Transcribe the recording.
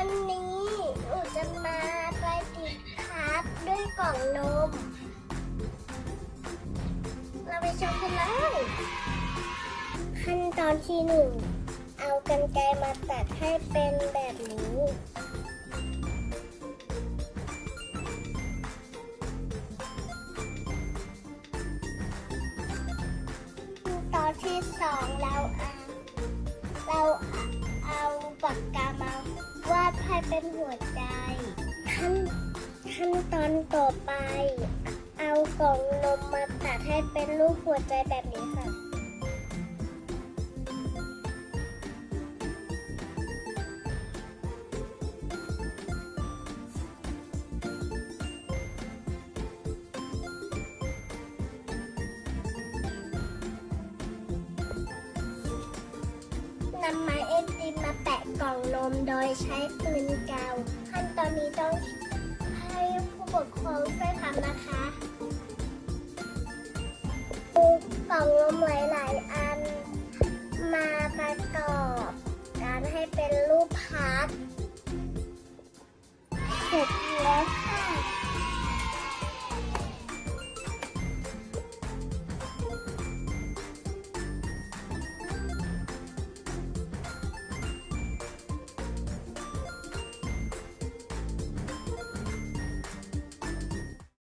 วันนี้หนูจะมาไปติดคาร์บด้วยกล่องนม เราไปชมกันเลยขั้นตอนที่หนึ่งเอากันไกมาตัดให้เป็นแบบนี้ ตอนที่สองเราเอา เป็นหัวใจขั้นขั้นตอนต่อไป เอากล่องนมมาตัดให้เป็นรูปหัวใจแบบนี้ค่ะ นำไม้เอ็นติมมาแปะกล่องนมโดยใช้ปืนกาวขั้นตอนนี้ต้องให้ผู้ปกครองช่วยทำนะคะปูกล่องนมหลายๆอัน